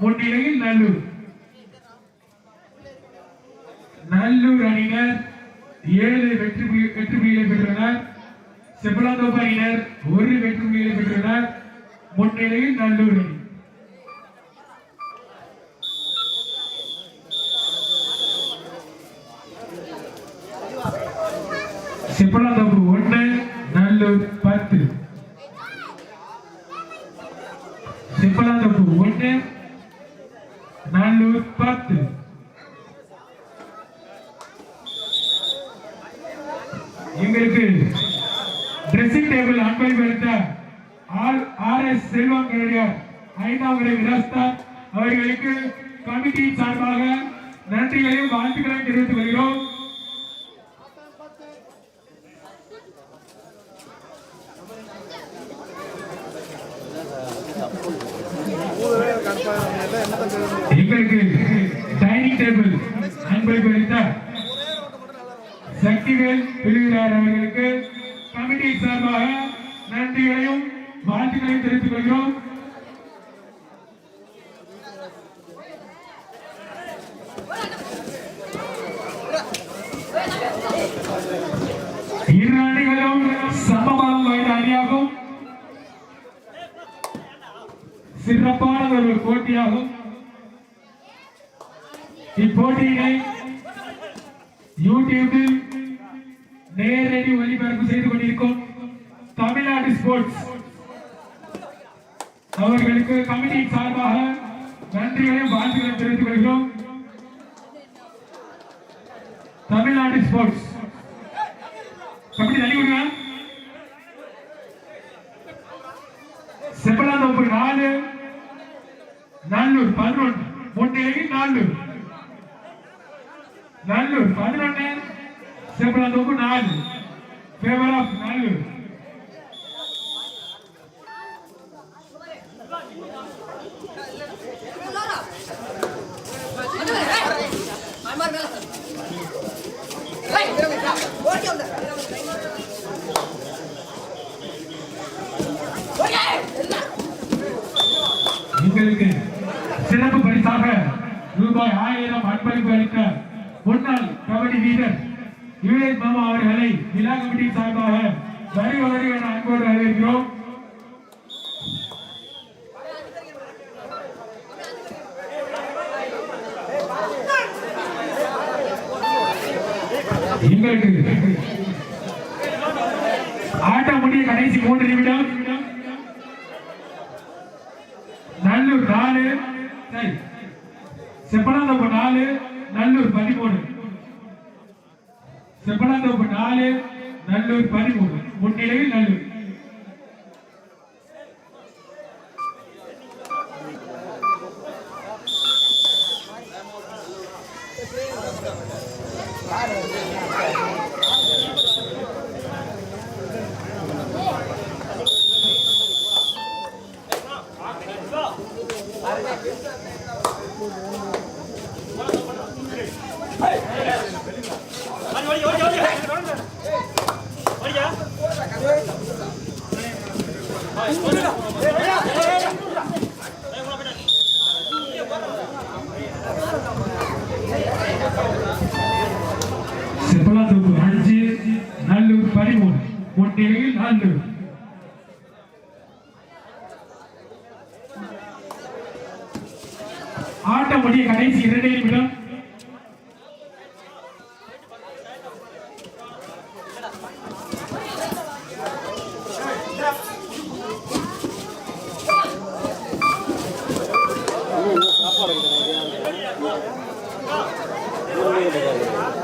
முன்னிலையில் நல்லூர். நல்லூர் அணியினர் ஏழு வெற்றி வெற்றி புள்ளிகளை பெற்றனர். செப்பலாந்தோப்பு அணியினர் ஒரு வெற்றி புள்ளிகளை பெற்றனர். முன்னிலையில் நல்லூர் அணி. செப்பலாந்தோப்பு ஒன்று நல்லூர் பத்து செப்பலாந்தோப்பு ஒன்று நல்லூர் பத்து எங்களுக்கு ட்ரெஸ்ஸிங் டேபிள் அன்பளிப்பு அளித்த R R S Selvam carrier ஐந்தாம் வரை விலாஸ்தார் அவர்களுக்கு கமிட்டியின் சார்பாக நன்றிகளையும் வாழ்த்துக்களையும் தெரிவித்துக் கொள்கிறோம் எங்களுக்கு டைனிங் டேபிள் அன்பளிப்பு அளித்த சக்திவேல் பிரிவினார் அவர்களுக்கு கமிட்டி சார்பாக நன்றிகளையும் வாழ்த்துக்களையும் தெரிவித்துக் கொள்கிறோம். இரு அணிகளும் சமமாக வாய்ந்த அணியாகும். சிறப்பான ஒரு போட்டியாகும். இப்போட்டியினை யூடியூபில் நேரடி ஒளிபரப்பு செய்து கொண்டிருக்கும் தமிழ்நாடு ஸ்போர்ட்ஸ் அவர்களுக்கு கமிட்டி சார்பாக நன்றிகளையும் வாழ்த்துக்களையும் தெரிவித்துக் கொள்கிறோம். தமிழ்நாடு ஸ்போர்ட்ஸ். கமிட்டி தள்ளி விடுங்க நல்லூர் பதினொன்று செப்பலாந்தோப்பு நாலு ஃபேவர் ஆஃப் நல்லூர் எங்களுக்கு சிறப்பு பரிசாக ரூபாய் ஆயிரம் அன்பளிப்பு அளித்த முன்னாள் கபடி வீரர் யுஎஸ் மாமா அவர்களை விழா கமிட்டி சார்பாக வரி வரி என அன்போடு வரவேற்கிறோம். ஆட்டம் முடிய கடைசி மூன்று நிமிடம். நல்லூர் நாலு சரி நாலு நல்லூர் பதிமூணு. செப்பனாந்தோப்பு நாலு நல்லூர் பதிமூணு. முன்னிலையில் நல்லூர். Thank you. செப்பலாந்தோப்பு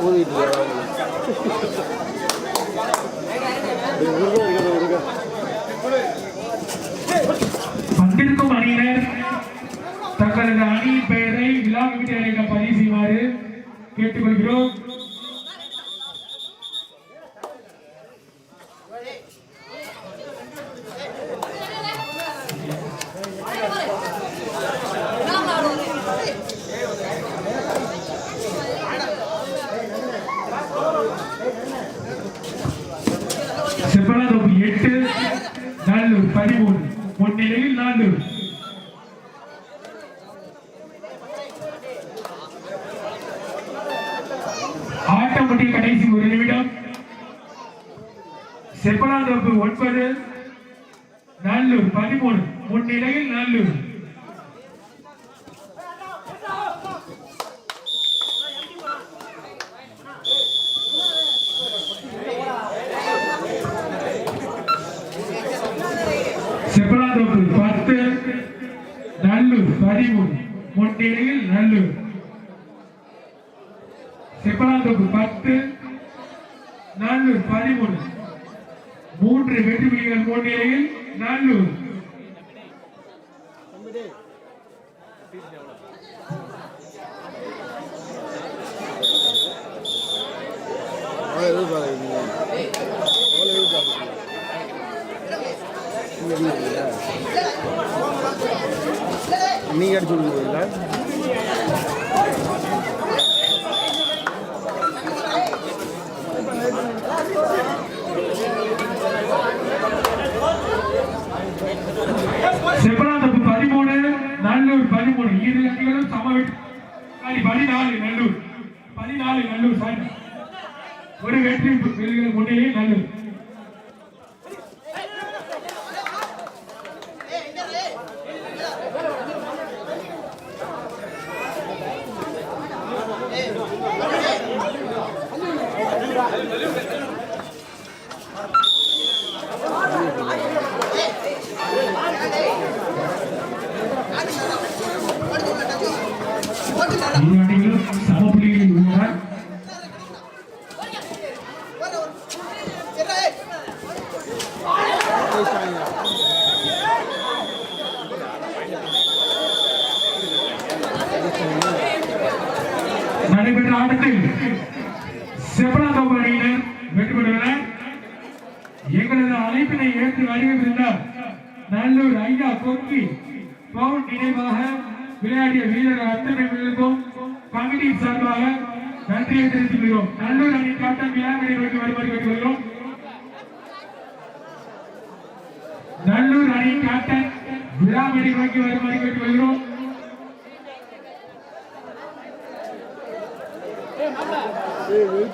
Было. பதிமூணு. முன்னிலையில் நான்கு. ஆட்டம் முடிய கடைசி ஒரு நிமிடம். செப்பலாந்தோப்பு ஒன்பது. நல்லூர் பதிமூணு. முன்னிலையில் நல்லூர் செப்பலாந்தோப்பு பத்து நல்லூர் பதிமூணு முன்னிலையில் நல்லூர் செப்பலாந்தோப்பு பத்து நல்லூர் பதிமூணு மூன்று வெற்றி புலிகள் முன்னிலையில் நல்லூர் நீங்கள் அடிச்சு கொடுக்குறீங்களா பதிமூணு நல்லூர் பதிமூணு. இரு அணிகளும் பதினாலு நல்லூர். பதினாலு நல்லூர் சாரி. ஒரு வெற்றி முன்னிலையில் நல்லூர். இரு அணிகளும் சம புள்ளிகளில் நடைபெற்ற ஆட்டத்தில் செப்பலாந்தோப்பு அணியினர் வெற்றி பெற்றுள்ளனர் எங்களது அழைப்பினை ஏற்று வருகின்ற நல்லூர் ஐயா கொங்கி பவுன் நினைவாக விளையாடிய வீரர்கள் அத்தனை பேருக்கும் கமிட்டி சார்பாக நன்றியை தெரிவித்துக் கொள்கிறோம் நல்லூர் அணி காட்டம் விழாவினை நோக்கி வருமாறு கேட்டுக்கொள்கிறோம். நல்லூர் அணி காட்டன் விழாவினை நோக்கி வருமாறு கேட்டுக்கொள்கிறோம். Hey, wait